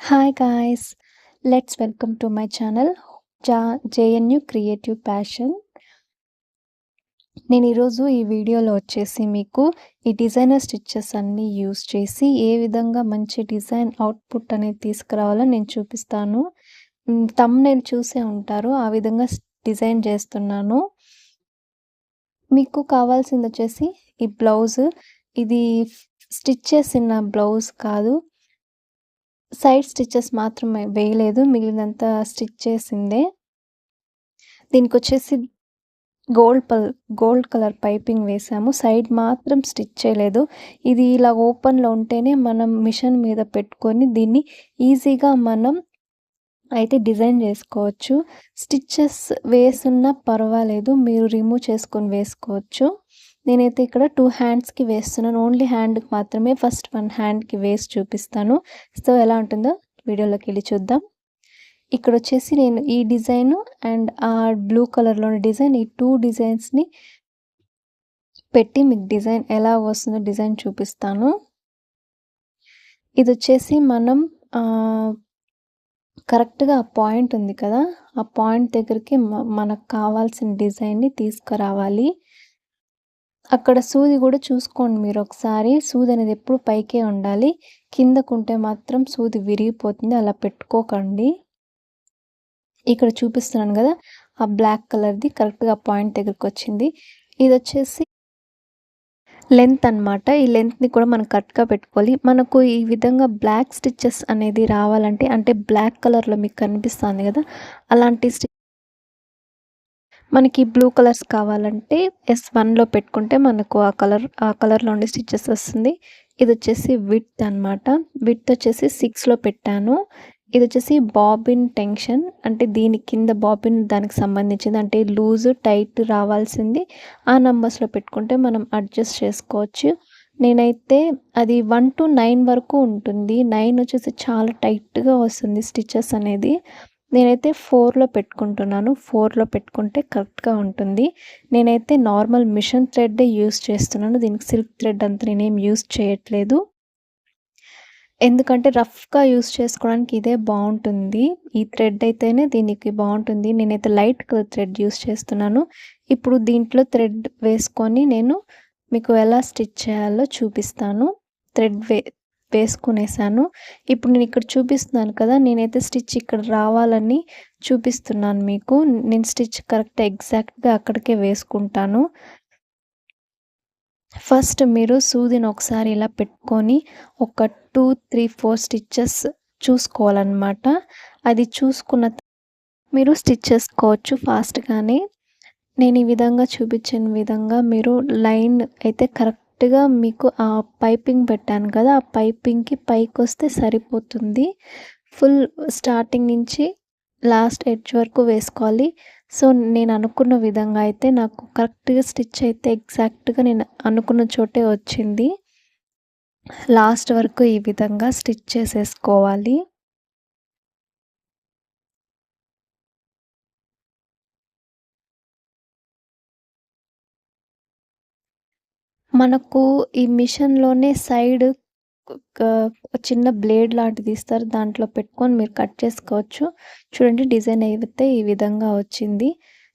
Hi guys let's welcome to my channel జా JNU creative passion నేను ఈరోజు ఈ వీడియోలో వచ్చేసి మీకు ఈ డిజైనర్ స్టిచ్చెస్ అన్నీ యూస్ చేసి ఏ విధంగా మంచి డిజైన్ అవుట్పుట్ అనేది తీసుకురావాలో నేను చూపిస్తాను. తమ్ నేను చూసే ఉంటారు ఆ విధంగా డిజైన్ చేస్తున్నాను. మీకు కావాల్సింది వచ్చేసి ఈ బ్లౌజ్. ఇది స్టిచ్ చేసిన బ్లౌజ్ కాదు సైడ్ స్టిచ్చెస్ మాత్రమే వేయలేదు. మిగిలినంత స్టిచ్ చేసిందే. దీనికి వచ్చేసి గోల్డ్ పల్ గోల్డ్ కలర్ పైపింగ్ వేసాము. సైడ్ మాత్రం స్టిచ్ చేయలేదు. ఇది ఇలా ఓపెన్లో ఉంటేనే మనం మిషన్ మీద పెట్టుకొని దీన్ని ఈజీగా మనం అయితే డిజైన్ చేసుకోవచ్చు. స్టిచ్చెస్ వేసున్నా పర్వాలేదు. మీరు రిమూవ్ చేసుకొని వేసుకోవచ్చు. నేనైతే ఇక్కడ టూ హ్యాండ్స్కి వేస్తున్నాను. ఓన్లీ హ్యాండ్కి మాత్రమే ఫస్ట్ వన్ హ్యాండ్కి వేసి చూపిస్తాను. సో ఎలా ఉంటుందో వీడియోలోకి వెళ్ళి చూద్దాం. ఇక్కడ వచ్చేసి నేను ఈ డిజైన్ అండ్ ఆ బ్లూ కలర్లోని డిజైన్ ఈ టూ డిజైన్స్ని పెట్టి మీకు డిజైన్ ఎలా వస్తుందో డిజైన్ చూపిస్తాను. ఇది వచ్చేసి మనం కరెక్ట్గా ఆ పాయింట్ ఉంది కదా ఆ పాయింట్ దగ్గరికి మనకు కావాల్సిన డిజైన్ని తీసుకురావాలి. అక్కడ సూది కూడా చూసుకోండి మీరు ఒకసారి. సూది అనేది ఎప్పుడు పైకే ఉండాలి. కిందకుంటే మాత్రం సూది విరిగిపోతుంది. అలా పెట్టుకోకండి. ఇక్కడ చూపిస్తున్నాను కదా ఆ బ్లాక్ కలర్ది కరెక్ట్గా పాయింట్ దగ్గరికి వచ్చింది. ఇది వచ్చేసి లెంత్ అనమాట ఈ లెంత్ని కూడా మనం కరెక్ట్గా పెట్టుకోవాలి. మనకు ఈ విధంగా బ్లాక్ స్టిచ్చెస్ అనేది రావాలంటే అంటే బ్లాక్ కలర్లో మీకు కనిపిస్తుంది కదా అలాంటి స్టిచ్ మనకి బ్లూ కలర్స్ కావాలంటే ఎస్ వన్లో పెట్టుకుంటే మనకు ఆ కలర్ ఆ కలర్లో ఉండే స్టిచ్చెస్ వస్తుంది. ఇది వచ్చేసి విత్ అనమాట విత్ వచ్చేసి సిక్స్లో పెట్టాను. ఇది వచ్చేసి బాబిన్ టెన్షన్ అంటే దీని కింద బాబిన్ దానికి సంబంధించింది. అంటే లూజ్ టైట్ రావాల్సింది. ఆ నెంబర్స్లో పెట్టుకుంటే మనం అడ్జస్ట్ చేసుకోవచ్చు. నేనైతే అది వన్ టు నైన్ వరకు ఉంటుంది. నైన్ వచ్చేసి చాలా టైట్గా వస్తుంది స్టిచెస్ అనేది. నేనైతే ఫోర్లో పెట్టుకుంటున్నాను. ఫోర్లో పెట్టుకుంటే కరెక్ట్గా ఉంటుంది. నేనైతే నార్మల్ మిషన్ థ్రెడ్డే యూస్ చేస్తున్నాను. దీనికి సిల్క్ థ్రెడ్ అంతా నేనేం యూస్ చేయట్లేదు. ఎందుకంటే రఫ్గా యూస్ చేసుకోవడానికి ఇదే బాగుంటుంది. ఈ థ్రెడ్ అయితేనే దీనికి బాగుంటుంది. నేనైతే లైట్ కలర్ థ్రెడ్ యూస్ చేస్తున్నాను. ఇప్పుడు దీంట్లో థ్రెడ్ వేసుకొని నేను మీకు ఎలా స్టిచ్ చేయాలో చూపిస్తాను. థ్రెడ్ వే వేసుకునేసాను. ఇప్పుడు నేను ఇక్కడ చూపిస్తున్నాను కదా నేనైతే స్టిచ్ ఇక్కడ రావాలని చూపిస్తున్నాను మీకు. నేను స్టిచ్ కరెక్ట్ ఎగ్జాక్ట్గా అక్కడికే వేసుకుంటాను. ఫస్ట్ మీరు సూదిని ఒకసారి ఇలా పెట్టుకొని ఒక టూ త్రీ ఫోర్ స్టిచ్చెస్ చూసుకోవాలన్నమాట. అది చూసుకున్న మీరు స్టిచ్ చేసుకోవచ్చు ఫాస్ట్గానే. నేను ఈ విధంగా చూపించిన విధంగా మీరు లైన్ అయితే కరెక్ట్ కరెక్ట్గా మీకు ఆ పైపింగ్ పెట్టాను కదా ఆ పైపింగ్కి పైకి వస్తే సరిపోతుంది. ఫుల్ స్టార్టింగ్ నుంచి లాస్ట్ ఎడ్జ్ వరకు వేసుకోవాలి. సో నేను అనుకున్న విధంగా అయితే నాకు కరెక్ట్గా స్టిచ్ అయితే ఎగ్జాక్ట్గా నేను అనుకున్న చోటే వచ్చింది. లాస్ట్ వరకు ఈ విధంగా స్టిచ్ చేసేసుకోవాలి. మనకు ఈ మిషన్‌లోనే సైడ్ చిన్న బ్లేడ్ లాంటిది ఇస్తారు. దాంట్లో పెట్టుకొని మీరు కట్ చేసుకోవచ్చు. చూడండి డిజైన్ అయితే ఈ విధంగా వచ్చింది.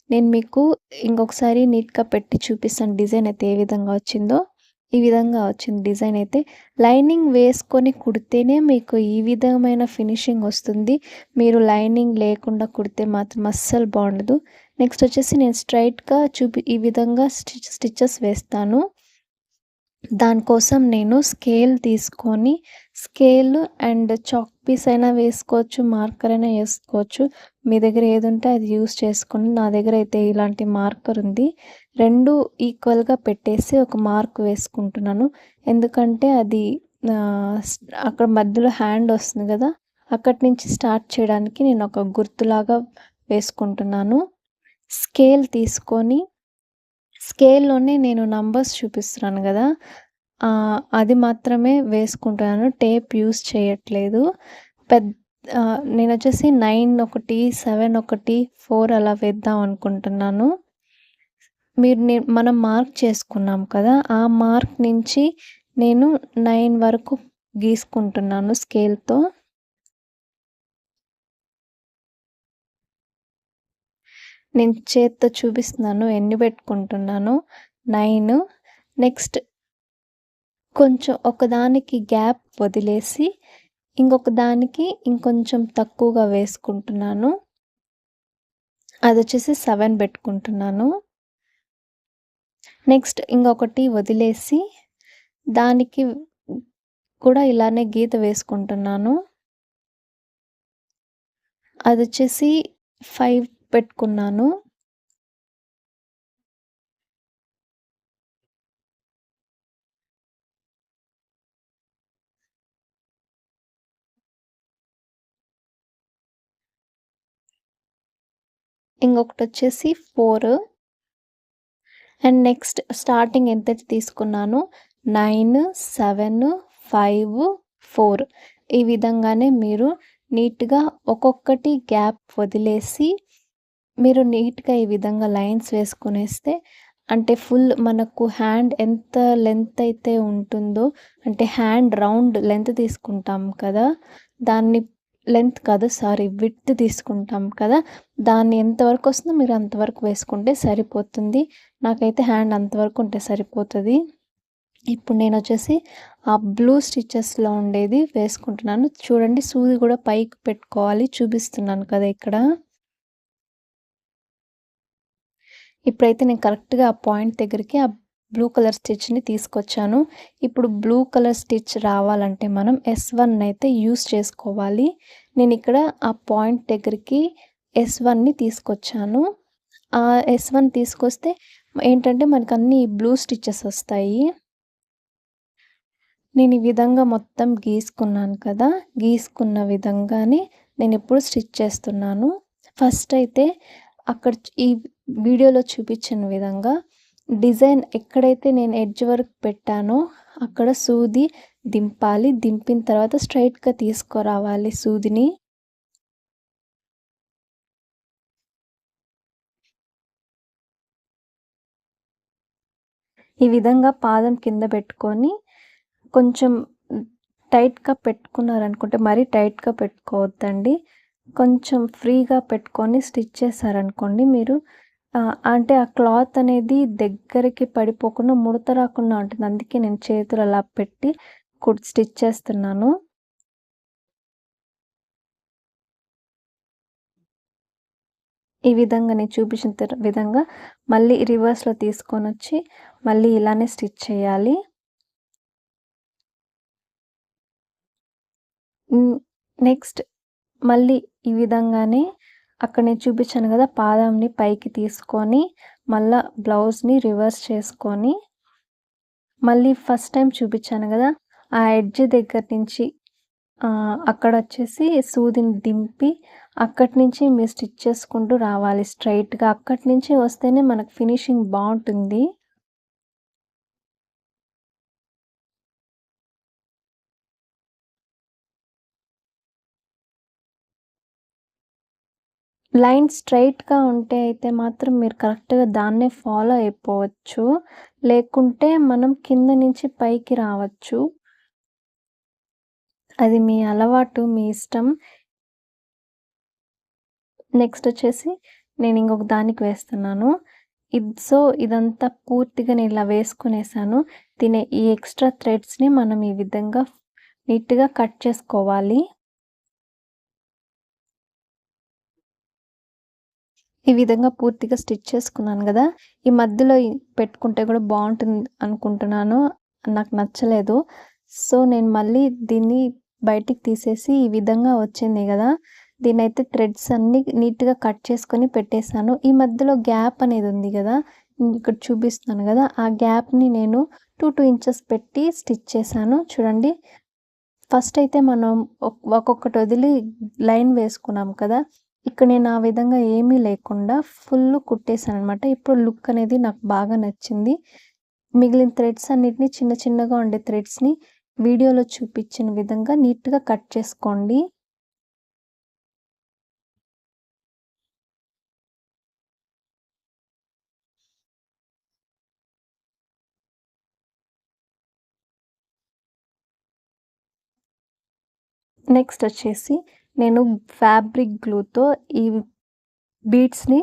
నేను మీకు ఇంకొకసారి నీట్‌గా పెట్టి చూపిస్తాను డిజైన్ అయితే ఏ విధంగా వచ్చిందో. ఈ విధంగా వచ్చింది డిజైన్ అయితే. లైనింగ్ వేసుకొని కుడితేనే మీకు ఈ విధమైన ఫినిషింగ్ వస్తుంది. మీరు లైనింగ్ లేకుండా కుడితే మాత్రం అస్సలు బాగుండదు. నెక్స్ట్ వచ్చేసి నేను స్ట్రైట్‌గా చూపి ఈ విధంగా స్టిచ్ స్టిచెస్ వేస్తాను. దానికోసం నేను స్కేల్ తీసుకొని స్కేల్ అండ్ చాక్ పీస్ అయినా వేసుకోవచ్చు మార్కర్ అయినా వేసుకోవచ్చు. మీ దగ్గర ఏది ఉంటే అది యూస్ చేసుకొని నా దగ్గర అయితే ఇలాంటి మార్కర్ ఉంది. రెండు ఈక్వల్గా పెట్టేసి ఒక మార్క్ వేసుకుంటున్నాను. ఎందుకంటే అది అక్కడ మధ్యలో హ్యాండ్ వస్తుంది కదా అక్కడి నుంచి స్టార్ట్ చేయడానికి నేను ఒక గుర్తులాగా వేసుకుంటున్నాను. స్కేల్ తీసుకొని స్కేల్లోనే నేను నంబర్స్ చూపిస్తున్నాను కదా అది మాత్రమే వేసుకుంటున్నాను టేప్ యూస్ చేయట్లేదు. పెద్ద నేను వచ్చేసి నైన్ ఒకటి సెవెన్ ఒకటి ఫోర్ అలా వేద్దాం అనుకుంటున్నాను. మీరు మనం మార్క్ చేసుకున్నాం కదా ఆ మార్క్ నుంచి నేను నైన్ వరకు గీసుకుంటున్నాను స్కేల్తో. నేను చేత్తో చూపిస్తున్నాను ఎన్ని పెట్టుకుంటున్నాను? నైన్. నెక్స్ట్ కొంచెం ఒకదానికి గ్యాప్ వదిలేసి ఇంకొక దానికి ఇంకొంచెం తక్కువగా వేసుకుంటున్నాను. అది వచ్చేసి సెవెన్ పెట్టుకుంటున్నాను. నెక్స్ట్ ఇంకొకటి వదిలేసి దానికి కూడా ఇలానే గీత వేసుకుంటున్నాను. అది వచ్చేసి ఫైవ్ పెట్టుకున్నాను ఇంకొకటి వచ్చేసి ఫోర్. అండ్ నెక్స్ట్ స్టార్టింగ్ ఎంతైతే తీసుకున్నాను? Nine seven five four. ఈ విధంగానే మీరు నీట్గా ఒక్కొక్కటి గ్యాప్ వదిలేసి మీరు నీట్గా ఈ విధంగా లైన్స్ వేసుకునేస్తే అంటే ఫుల్ మనకు హ్యాండ్ ఎంత లెంత్ అయితే ఉంటుందో అంటే హ్యాండ్ రౌండ్ లెంత్ తీసుకుంటాం కదా దాన్ని లెంత్ కాదు సారీ విడ్త్ తీసుకుంటాం కదా దాన్ని ఎంతవరకు వస్తుందో మీరు అంతవరకు వేసుకుంటే సరిపోతుంది. నాకైతే హ్యాండ్ అంతవరకు ఉంటే సరిపోతుంది. ఇప్పుడు నేను వచ్చేసి ఆ బ్లూ స్టిచెస్లో ఉండేది వేసుకుంటున్నాను. చూడండి సూది కూడా పైకి పెట్టుకోవాలి చూపిస్తున్నాను కదా ఇక్కడ. ఇప్పుడైతే నేను కరెక్ట్గా ఆ పాయింట్ దగ్గరికి ఆ బ్లూ కలర్ స్టిచ్ని తీసుకొచ్చాను. ఇప్పుడు బ్లూ కలర్ స్టిచ్ రావాలంటే మనం ఎస్ వన్ అయితే యూస్ చేసుకోవాలి. నేను ఇక్కడ ఆ పాయింట్ దగ్గరికి ఎస్ వన్ని తీసుకొచ్చాను. ఆ ఎస్ వన్ తీసుకొస్తే ఏంటంటే మనకు అన్ని బ్లూ స్టిచ్చెస్ వస్తాయి. నేను ఈ విధంగా మొత్తం గీసుకున్నాను కదా గీసుకున్న విధంగానే నేను ఇప్పుడు స్టిచ్ చేస్తున్నాను. ఫస్ట్ అయితే అక్కడ ఈ వీడియోలో చూపించిన విధంగా డిజైన్ ఎక్కడైతే నేను ఎడ్జ్ వరకు పెట్టానో అక్కడ సూది దింపాలి. దింపిన తర్వాత స్ట్రైట్గా తీసుకురావాలి సూదిని. ఈ విధంగా పాదం కింద పెట్టుకొని కొంచెం టైట్గా పెట్టుకున్నారనుకుంటే మరీ టైట్గా పెట్టుకోవద్దండి. కొంచెం ఫ్రీగా పెట్టుకొని స్టిచ్ చేశారనుకోండి మీరు అంటే ఆ క్లాత్ అనేది దగ్గరికి పడిపోకుండా ముడత రాకుండా ఉంటుంది. అందుకే నేను చేతులు అలా పెట్టి స్టిచ్ చేస్తున్నాను. ఈ విధంగా నేను చూపించిన విధంగా మళ్ళీ రివర్స్లో తీసుకొని వచ్చి మళ్ళీ ఇలానే స్టిచ్ చేయాలి. నెక్స్ట్ మళ్ళీ ఈ విధంగానే అక్కడ నేను చూపించాను కదా పాదంని పైకి తీసుకొని మళ్ళా బ్లౌజ్ని రివర్స్ చేసుకొని మళ్ళీ ఫస్ట్ టైం చూపించాను కదా ఆ ఎడ్జ్ దగ్గర నుంచి అక్కడ వచ్చేసి సూదిని దింపి అక్కడి నుంచి మీరు స్టిచ్ చేసుకుంటూ రావాలి. స్ట్రైట్గా అక్కడి నుంచి వస్తేనే మనకు ఫినిషింగ్ బాగుంటుంది. లైన్ స్ట్రైట్గా ఉంటే అయితే మాత్రం మీరు కరెక్ట్గా దాన్నే ఫాలో అయిపోవచ్చు. లేకుంటే మనం కింద నుంచి పైకి రావచ్చు. అది మీ అలవాటు మీ ఇష్టం. నెక్స్ట్ వచ్చేసి నేను ఇంకొక దానికి వేస్తున్నాను. ఇది సో ఇదంతా పూర్తిగా నేను ఇలా వేసుకునేసాను. తినే ఈ ఎక్స్ట్రా థ్రెడ్స్ని మనం ఈ విధంగా నీట్గా కట్ చేసుకోవాలి. ఈ విధంగా పూర్తిగా స్టిచ్ చేసుకున్నాను కదా. ఈ మధ్యలో పెట్టుకుంటే కూడా బాగుంటుంది అనుకుంటున్నాను. నాకు నచ్చలేదు. సో నేను మళ్ళీ దీన్ని బయటికి తీసేసి ఈ విధంగా వచ్చింది కదా. దీని అయితే థ్రెడ్స్ అన్నీ నీట్గా కట్ చేసుకొని పెట్టేశాను. ఈ మధ్యలో గ్యాప్ అనేది ఉంది కదా. ఇక్కడ చూపిస్తున్నాను కదా. ఆ గ్యాప్ని నేను టూ టూ ఇంచెస్ పెట్టి స్టిచ్ చేశాను. చూడండి. ఫస్ట్ అయితే మనం ఒక్కొక్కటి వదిలి లైన్ వేసుకున్నాం కదా. ఇక్కడ నేను ఆ విధంగా ఏమీ లేకుండా ఫుల్ కుట్టేసాను అనమాట ఇప్పుడు లుక్ అనేది నాకు బాగా నచ్చింది. మిగిలిన థ్రెడ్స్ అన్నిటిని చిన్న చిన్నగా ఉండే థ్రెడ్స్ని వీడియోలో చూపించిన విధంగా నీట్గా కట్ చేసుకోండి. నెక్స్ట్ వచ్చేసి నేను ఫ్యాబ్రిక్ గ్లూతో ఈ బీడ్స్ని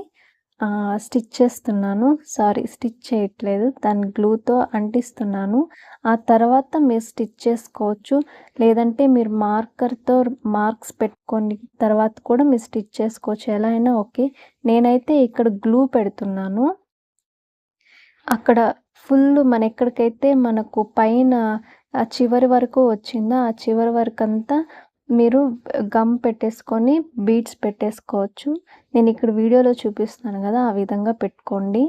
స్టిచ్ చేస్తున్నాను. సారీ స్టిచ్ చేయట్లేదు. దాన్ని గ్లూతో అంటిస్తున్నాను. ఆ తర్వాత మీరు స్టిచ్ చేసుకోవచ్చు. లేదంటే మీరు మార్కర్తో మార్క్స్ పెట్టుకొని తర్వాత కూడా మీరు స్టిచ్ చేసుకోవచ్చు. ఎలా అయినా ఓకే. నేనైతే ఇక్కడ గ్లూ పెడుతున్నాను. అక్కడ ఫుల్ మన ఎక్కడికైతే మనకు పైన ఆ చివరి వరకు వచ్చిందో ఆ చివరి వరకు అంతా మీరు గమ్ పెట్టేసుకొని బీడ్స్ పెట్టేసుకోవచ్చు. నేను ఇక్కడ వీడియోలో చూపిస్తున్నాను కదా ఆ విధంగా పెట్టుకోండి.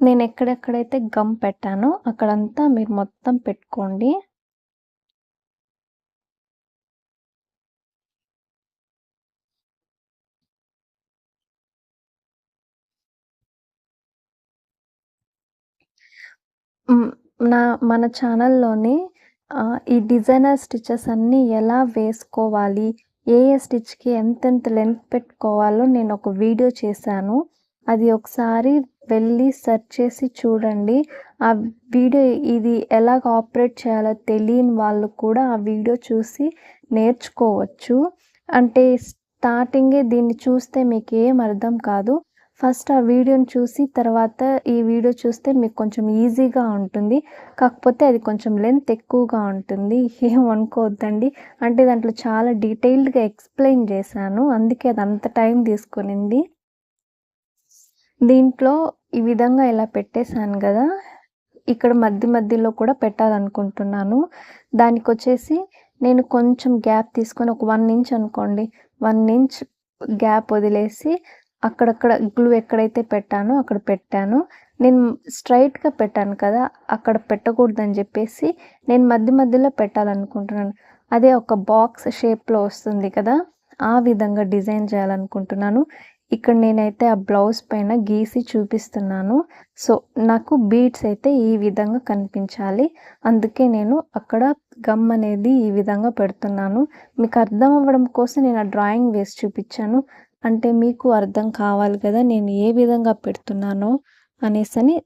నేను ఎక్కడెక్కడైతే గమ్ పెట్టానో అక్కడంతా మీరు మొత్తం పెట్టుకోండి. నా మన ఛానల్లోని ఈ డిజైనర్ స్టిచెస్ అన్నీ ఎలా వేసుకోవాలి ఏ ఏ స్టిచ్కి ఎంతెంత లెంత్ పెట్టుకోవాలో నేను ఒక వీడియో చేశాను. అది ఒకసారి వెళ్ళి సెర్చ్ చేసి చూడండి. ఆ వీడియో ఇది ఎలా ఆపరేట్ చేయాలో తెలియని వాళ్ళు కూడా ఆ వీడియో చూసి నేర్చుకోవచ్చు. అంటే స్టార్టింగే దీన్ని చూస్తే మీకు ఏం అర్థం కాదు. ఫస్ట్ ఆ వీడియోని చూసి తర్వాత ఈ వీడియో చూస్తే మీకు కొంచెం ఈజీగా ఉంటుంది. కాకపోతే అది కొంచెం లెంత్ ఎక్కువగా ఉంటుంది. ఏం అనుకోవద్దండి. అంటే దాంట్లో చాలా డీటెయిల్డ్గా ఎక్స్ప్లెయిన్ చేశాను. అందుకే అది అంత టైం తీసుకునింది. దీంట్లో ఈ విధంగా ఇలా పెట్టేశాను కదా. ఇక్కడ మధ్య మధ్యలో కూడా పెట్టాలనుకుంటున్నాను. దానికి వచ్చేసి నేను కొంచెం గ్యాప్ తీసుకొని ఒక వన్ ఇంచ్ అనుకోండి. వన్ ఇంచ్ గ్యాప్ వదిలేసి అక్కడక్కడ గ్లూ ఎక్కడైతే పెట్టానో అక్కడ పెట్టాను. నేను స్ట్రైట్గా పెట్టాను కదా అక్కడ పెట్టకూడదని చెప్పేసి నేను మధ్య మధ్యలో పెట్టాలనుకుంటున్నాను. అదే ఒక బాక్స్ షేప్లో వస్తుంది కదా ఆ విధంగా డిజైన్ చేయాలనుకుంటున్నాను. ఇక్కడ నేనైతే ఆ బ్లౌజ్ పైన గీసి చూపిస్తున్నాను. సో నాకు బీడ్స్ అయితే ఈ విధంగా కనిపించాలి. అందుకే నేను అక్కడ గమ్ అనేది ఈ విధంగా పెడుతున్నాను. మీకు అర్థం అవ్వడం కోసం నేను ఆ డ్రాయింగ్ వేసి చూపించాను. అంటే మీకు అర్థం కావాలి కదా నేను ఏ విధంగా పెడుతున్నానో అనేసని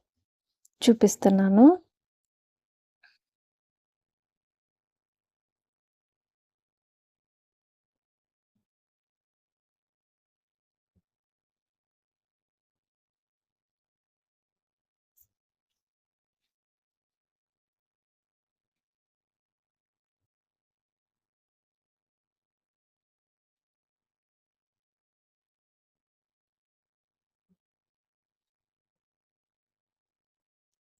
చూపిస్తున్నాను.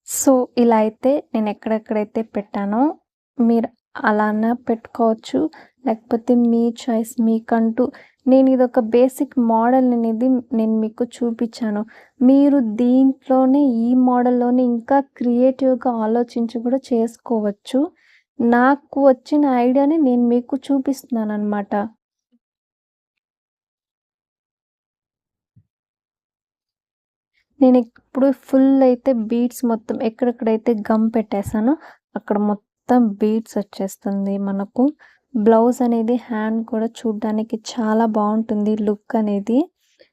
సో ఇలా అయితే నేను ఎక్కడెక్కడైతే పెట్టానో మీరు అలానే పెట్టుకోవచ్చు. లేకపోతే మీ చాయిస్ మీకంటూ నేను ఇది ఒక బేసిక్ మోడల్ అనేది నేను మీకు చూపించాను. మీరు దీంట్లోనే ఈ మోడల్లోనే ఇంకా క్రియేటివ్గా ఆలోచించి కూడా చేసుకోవచ్చు. నాకు వచ్చిన ఐడియాని నేను మీకు చూపిస్తున్నాను అనమాట నేను ఇప్పుడు ఫుల్ అయితే బీట్స్ మొత్తం ఎక్కడెక్కడైతే గమ్ పెట్టేసానో అక్కడ మొత్తం బీట్స్ వచ్చేస్తుంది మనకు. బ్లౌజ్ అనేది హ్యాండ్ కూడా చూడడానికి చాలా బాగుంటుంది లుక్ అనేది.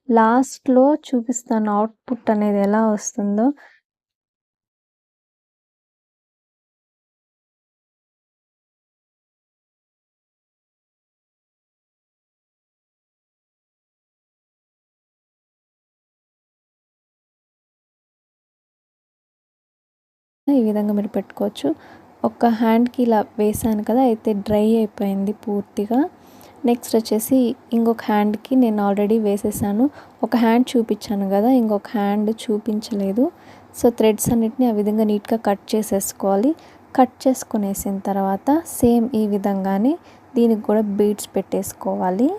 లాస్ట్లో చూపిస్తాను అవుట్పుట్ అనేది ఎలా వస్తుందో. ఈ విధంగా మీరు పెట్టుకోవచ్చు. ఒక హ్యాండ్కి ఇలా వేసాను కదా అయితే డ్రై అయిపోయింది పూర్తిగా. నెక్స్ట్ వచ్చేసి ఇంకొక హ్యాండ్కి నేను ఆల్రెడీ వేసేసాను. ఒక హ్యాండ్ చూపించాను కదా ఇంకొక హ్యాండ్ చూపించలేదు. సో థ్రెడ్స్ అన్నిటిని ఆ విధంగా నీట్గా కట్ చేసేసుకోవాలి. కట్ చేసుకునేసిన తర్వాత సేమ్ ఈ విధంగానే దీనికి కూడా బీడ్స్ పెట్టేసుకోవాలి.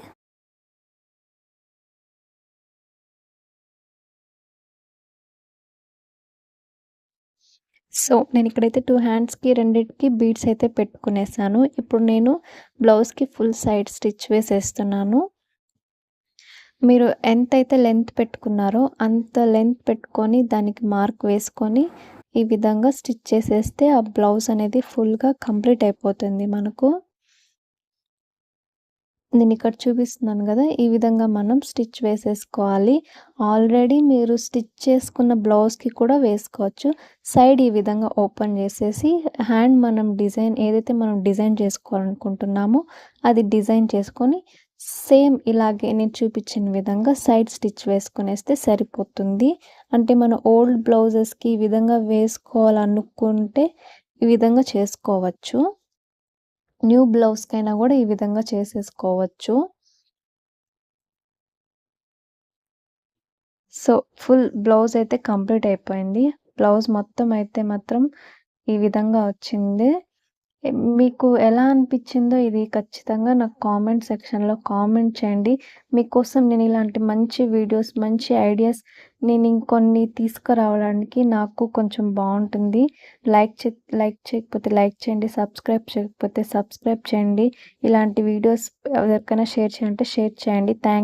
సో నేను ఇక్కడైతే టూ హ్యాండ్స్కి రెండింటికి బీడ్స్ అయితే పెట్టుకునేసాను. ఇప్పుడు నేను బ్లౌజ్కి ఫుల్ సైడ్ స్టిచ్ వేసేస్తున్నాను. మీరు ఎంతైతే లెంత్ పెట్టుకున్నారో అంత లెంత్ పెట్టుకొని దానికి మార్క్ వేసుకొని ఈ విధంగా స్టిచ్ చేసేస్తే ఆ బ్లౌజ్ అనేది ఫుల్గా కంప్లీట్ అయిపోతుంది మనకు. నేను ఇక్కడ చూపిస్తున్నాను కదా ఈ విధంగా మనం స్టిచ్ వేసేసుకోవాలి. ఆల్రెడీ మీరు స్టిచ్ చేసుకున్న బ్లౌజ్‌కి కూడా వేసుకోవచ్చు. సైడ్ ఈ విధంగా ఓపెన్ చేసేసి హ్యాండ్ మనం డిజైన్ ఏదైతే మనం డిజైన్ చేసుకోవాలనుకుంటున్నామో అది డిజైన్ చేసుకొని సేమ్ ఇలాగే నేను చూపించిన విధంగా సైడ్ స్టిచ్ వేసుకునేస్తే సరిపోతుంది. అంటే మన ఓల్డ్ బ్లౌజెస్‌కి ఈ విధంగా వేసుకోవాలనుకుంటే ఈ విధంగా చేసుకోవచ్చు. న్యూ బ్లౌజ్‌కైనా కూడా ఈ విధంగా చేసేసుకోవచ్చు. సో, ఫుల్ బ్లౌజ్ అయితే కంప్లీట్ అయిపోయింది. బ్లౌజ్ మొత్తం అయితే మాత్రం ఈ విధంగా వచ్చింది. మీకు ఎలా అనిపించిందో ఇది ఖచ్చితంగా నాకు కామెంట్ సెక్షన్‌లో కామెంట్ చేయండి. మీకోసం నేను ఇలాంటి మంచి వీడియోస్, మంచి ఐడియాస్ నేను ఇంకొన్ని తీసుకురావడానికి నాకు కొంచెం బాగుంటుంది లైక్ చే లైక్ చేయకపోతే లైక్ చేయండి. సబ్స్క్రైబ్ చేయకపోతే సబ్స్క్రైబ్ చేయండి. ఇలాంటి వీడియోస్ ఎవరికైనా షేర్ చేయాలంటే షేర్ చేయండి. థ్యాంక్